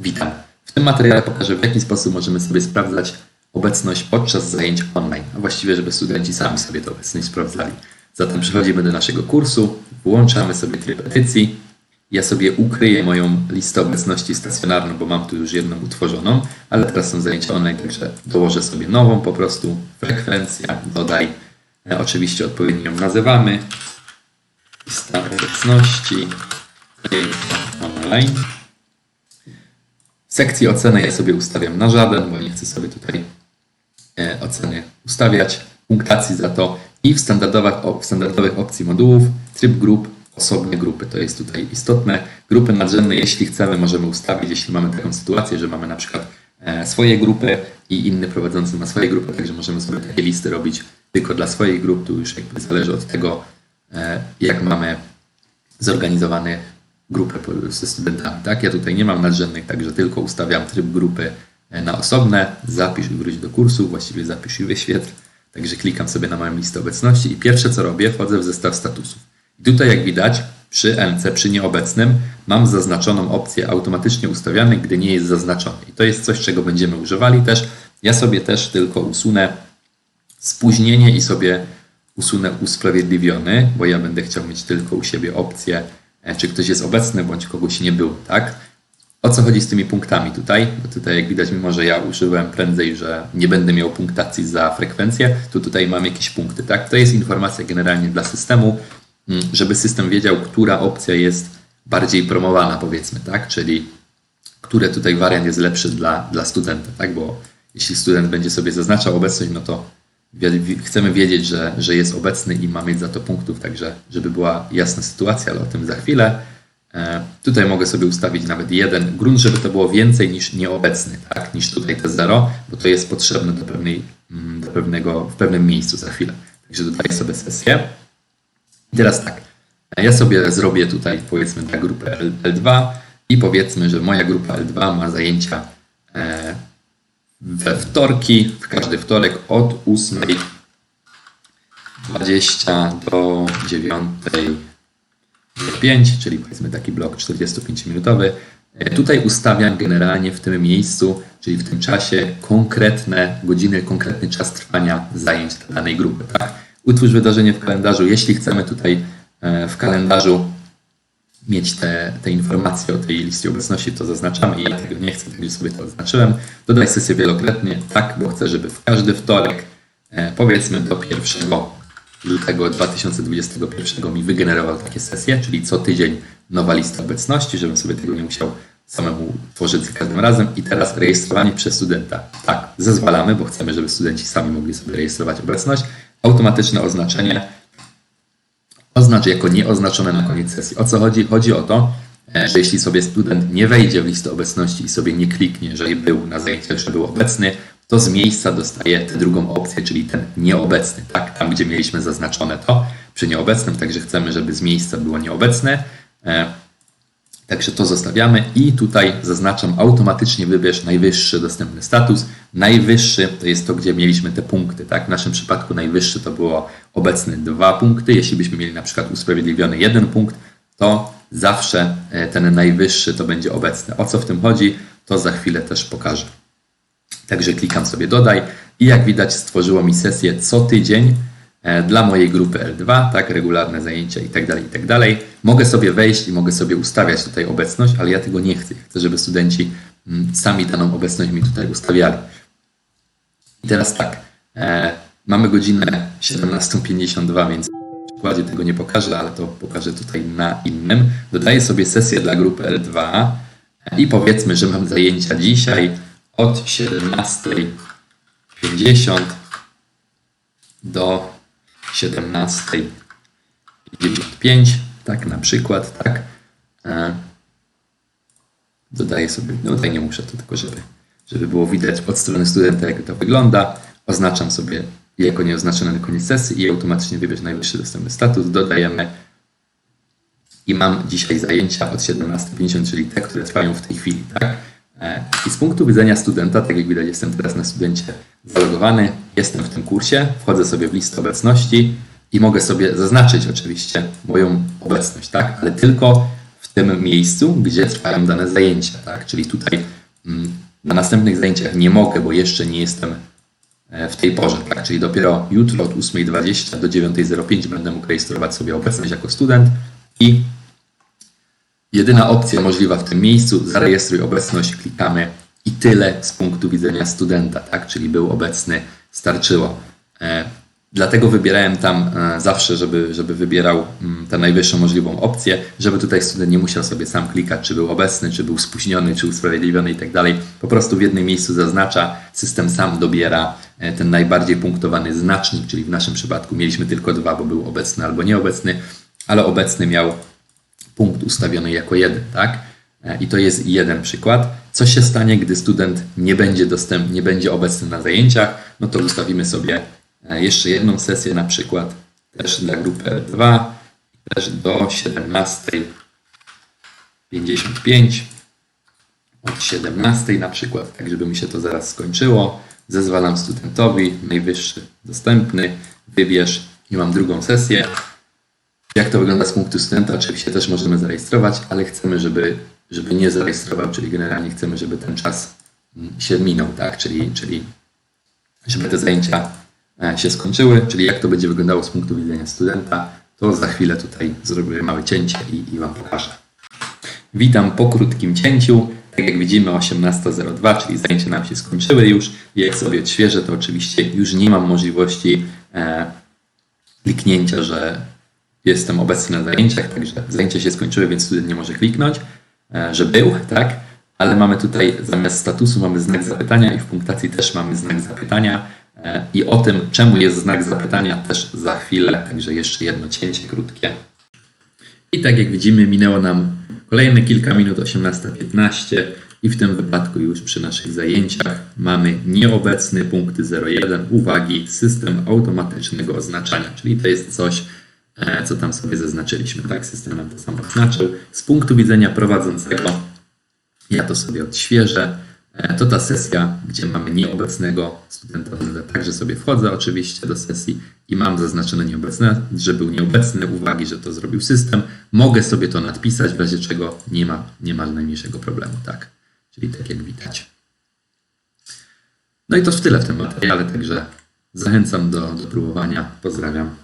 Witam. W tym materiale pokażę, w jaki sposób możemy sobie sprawdzać obecność podczas zajęć online, a właściwie, żeby studenci sami sobie tę obecność sprawdzali. Zatem przechodzimy do naszego kursu, włączamy sobie tryb edycji. Ja sobie ukryję moją listę obecności stacjonarną, bo mam tu już jedną utworzoną, ale teraz są zajęcia online, także dołożę sobie nową po prostu. Frekwencja, dodaj. E, Oczywiście odpowiednio ją nazywamy. Lista obecności, online. Sekcji oceny ja sobie ustawiam na żaden, bo nie chcę sobie tutaj e, oceny ustawiać, punktacji za to i w standardowych, w standardowych opcji modułów tryb grup, osobne grupy. To jest tutaj istotne. Grupy nadrzędne, jeśli chcemy, możemy ustawić, jeśli mamy taką sytuację, że mamy na przykład e, swoje grupy i inny prowadzący ma swoje grupy, także możemy sobie takie listy robić tylko dla swoich grup. Tu już jakby zależy od tego, e, jak mamy zorganizowane grupę ze studentami. Tak? Ja tutaj nie mam nadrzędnych, także tylko ustawiam tryb grupy e, na osobne, zapisz i wróć do kursu, właściwie zapisz i wyświetl. Także klikam sobie na moją listę obecności i pierwsze co robię, wchodzę w zestaw statusów. I tutaj jak widać przy MC, przy nieobecnym mam zaznaczoną opcję automatycznie ustawiany, gdy nie jest zaznaczony. I to jest coś, czego będziemy używali też. Ja sobie też tylko usunę spóźnienie i sobie usunę usprawiedliwiony, bo ja będę chciał mieć tylko u siebie opcję, czy ktoś jest obecny, bądź kogoś nie było, tak? O co chodzi z tymi punktami tutaj? Bo tutaj jak widać, mimo że ja użyłem prędzej, że nie będę miał punktacji za frekwencję, to tutaj mam jakieś punkty, tak? To jest informacja generalnie dla systemu, mm, żeby system wiedział, która opcja jest bardziej promowana, powiedzmy, tak? Czyli który tutaj wariant jest lepszy dla, dla studenta, tak? Bo jeśli student będzie sobie zaznaczał obecność, no to chcemy wiedzieć, że, że jest obecny i ma mieć za to punktów, także żeby była jasna sytuacja, ale o tym za chwilę. E, Tutaj mogę sobie ustawić nawet jeden grunt, żeby to było więcej niż nieobecny, tak? niż tutaj te zero, bo to jest potrzebne do, pewnej, mm, do pewnego, w pewnym miejscu za chwilę. Także dodaję sobie sesję. I teraz tak, ja sobie zrobię tutaj powiedzmy grupy L- L2 i powiedzmy, że moja grupa L2 ma zajęcia e, we wtorki, w każdy wtorek od 8.20 do 9.05, czyli powiedzmy taki blok 45-minutowy. E, Tutaj ustawiam generalnie w tym miejscu, czyli w tym czasie konkretne godziny, konkretny czas trwania zajęć danej grupy. Tak? Utwórz wydarzenie w kalendarzu. Jeśli chcemy tutaj e, w kalendarzu mieć te, te informacje o tej liście obecności, to zaznaczamy. Ja tego nie chcę, także sobie to zaznaczyłem. Dodaj sesję wielokrotnie, tak, bo chcę, żeby w każdy wtorek, e, powiedzmy do 1 lutego 2021 mi wygenerował takie sesje, czyli co tydzień nowa lista obecności, żebym sobie tego nie musiał samemu tworzyć za każdym razem. I teraz rejestrowanie przez studenta. Tak, zezwalamy, bo chcemy, żeby studenci sami mogli sobie rejestrować obecność. Automatyczne oznaczenie oznacz jako nieoznaczone na koniec sesji. O co chodzi? Chodzi o to, e, że jeśli sobie student nie wejdzie w listę obecności i sobie nie kliknie, że był na zajęciach, że był obecny, to z miejsca dostaje tę drugą opcję, czyli ten nieobecny, tak? Tam, gdzie mieliśmy zaznaczone to przy nieobecnym, także chcemy, żeby z miejsca było nieobecne. Także to zostawiamy i tutaj zaznaczam automatycznie wybierz najwyższy dostępny status. Najwyższy to jest to, gdzie mieliśmy te punkty. Tak? W naszym przypadku najwyższy to było obecny dwa punkty. Jeśli byśmy mieli na przykład usprawiedliwiony jeden punkt, to zawsze e, ten najwyższy to będzie obecny. O co w tym chodzi, to za chwilę też pokażę. Także klikam sobie dodaj i jak widać stworzyło mi sesję co tydzień dla mojej grupy L2, tak, regularne zajęcia i tak dalej, i tak. Mogę sobie wejść i mogę sobie ustawiać tutaj obecność, ale ja tego nie chcę. Chcę, żeby studenci mm, sami daną obecność mi tutaj ustawiali. I teraz tak, e, mamy godzinę 17.52, więc w przykładzie tego nie pokażę, ale to pokażę tutaj na innym. Dodaję sobie sesję dla grupy L2 i powiedzmy, że mam zajęcia dzisiaj od 17.50 do 17.55, tak na przykład, tak. E, Dodaję sobie, no tutaj nie muszę, to tylko żeby, żeby było widać od strony studenta, jak to wygląda. Oznaczam sobie jako nieoznaczone na koniec sesji i automatycznie wybierz najwyższy dostępny status. Dodajemy i mam dzisiaj zajęcia od 17.50, czyli te, które trwają w tej chwili. Tak? E, I z punktu widzenia studenta, tak jak widać, jestem teraz na studencie zalogowany, jestem w tym kursie, wchodzę sobie w listę obecności i mogę sobie zaznaczyć oczywiście moją obecność, tak? ale tylko w tym miejscu, gdzie trwają dane zajęcia, tak? Czyli tutaj mm, na następnych zajęciach nie mogę, bo jeszcze nie jestem e, w tej porze, tak? Czyli dopiero jutro od 8.20 do 9.05 będę mógł rejestrować sobie obecność jako student i jedyna opcja możliwa w tym miejscu, zarejestruj obecność, klikamy i tyle z punktu widzenia studenta, tak? Czyli był obecny, starczyło. E, Dlatego wybierałem tam e, zawsze, żeby, żeby wybierał mm, tę najwyższą możliwą opcję, żeby tutaj student nie musiał sobie sam klikać, czy był obecny, czy był spóźniony, czy usprawiedliwiony i tak dalej. Po prostu w jednym miejscu zaznacza, system sam dobiera e, ten najbardziej punktowany znacznik, czyli w naszym przypadku mieliśmy tylko dwa, bo był obecny albo nieobecny, ale obecny miał punkt ustawiony jako jeden, tak? I to jest jeden przykład. Co się stanie, gdy student nie będzie dostępny, nie będzie obecny na zajęciach? No to ustawimy sobie e, jeszcze jedną sesję, na przykład też dla grupy R2, też do 17.55, od 17 na przykład, tak żeby mi się to zaraz skończyło. Zezwalam studentowi, najwyższy dostępny, wybierz i mam drugą sesję. Jak to wygląda z punktu studenta? Oczywiście też możemy zarejestrować, ale chcemy, żeby, żeby nie zarejestrował, czyli generalnie chcemy, żeby ten czas mm, się minął, tak? Czyli, czyli żeby te zajęcia e, się skończyły, czyli jak to będzie wyglądało z punktu widzenia studenta, to za chwilę tutaj zrobię małe cięcie i, i Wam pokażę. Witam po krótkim cięciu. Tak jak widzimy 18.02, czyli zajęcia nam się skończyły już. Jak sobie odświeżę, to oczywiście już nie mam możliwości e, kliknięcia, że jestem obecny na zajęciach, także zajęcia się skończyły, więc student nie może kliknąć, że był, tak? Ale mamy tutaj zamiast statusu mamy znak zapytania i w punktacji też mamy znak zapytania. E, I o tym, czemu jest znak zapytania, też za chwilę. Także jeszcze jedno cięcie krótkie. I tak jak widzimy, minęło nam kolejne kilka minut, 18.15 i w tym wypadku już przy naszych zajęciach mamy nieobecny punkty 01, uwagi, system automatycznego oznaczania, czyli to jest coś, e, co tam sobie zaznaczyliśmy, tak? System nam to sam oznaczył. Z punktu widzenia prowadzącego, ja to sobie odświeżę. E, To ta sesja, gdzie mamy nieobecnego studenta, także sobie wchodzę oczywiście do sesji i mam zaznaczone nieobecne, że był nieobecny, uwagi, że to zrobił system. Mogę sobie to nadpisać, w razie czego nie ma, nie ma najmniejszego problemu, tak? Czyli tak jak widać. No i to w tyle w tym materiale, także zachęcam do, do próbowania. Pozdrawiam.